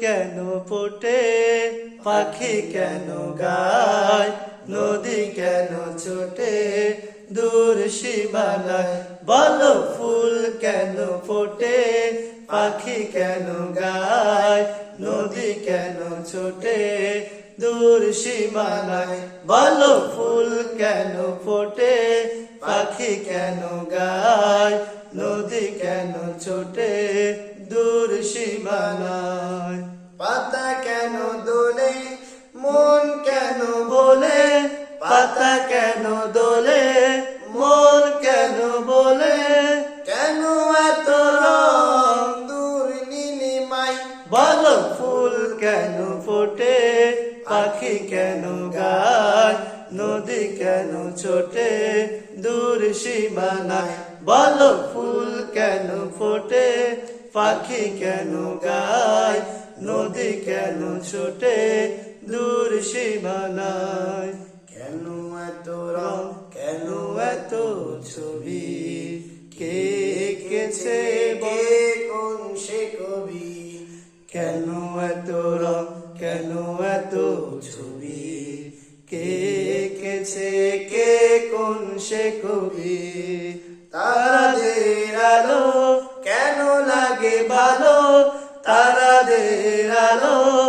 কেন ফোটে? পাখি কেন গায়? নদী কেন ছোটে? দূর সীমানায় বলো ফুল কেন ফোটে? পাখি কেন গায়? নদী কেন ছোটে? দূর সীমানায় বলো ফুল কেন ফোটে? পাখি কেন গায়? নদী কেন ছোটে? দূর সীমানায় পাতা কেন দোলে, মন কেন বলে? কেন এত রং দূর বলো, ফুল কেন ফোটে? পাখি কেন গায়? নদী কেন ছোটে? দূর সীমানায়। বলো, ফুল কেন ফোটে? পাখি কেন গায়? নদী কেন ছোটে? দূর সীমানায়। কেন এত রং কেন এত ছবি কে এঁকেছে কে কোন সে কবি? কেন এত রং কেন এত ছবি কে এঁকেছে কে, কোন সে কবি? তারাদের আলো কেন লাগে ভালো? তারাদের আলো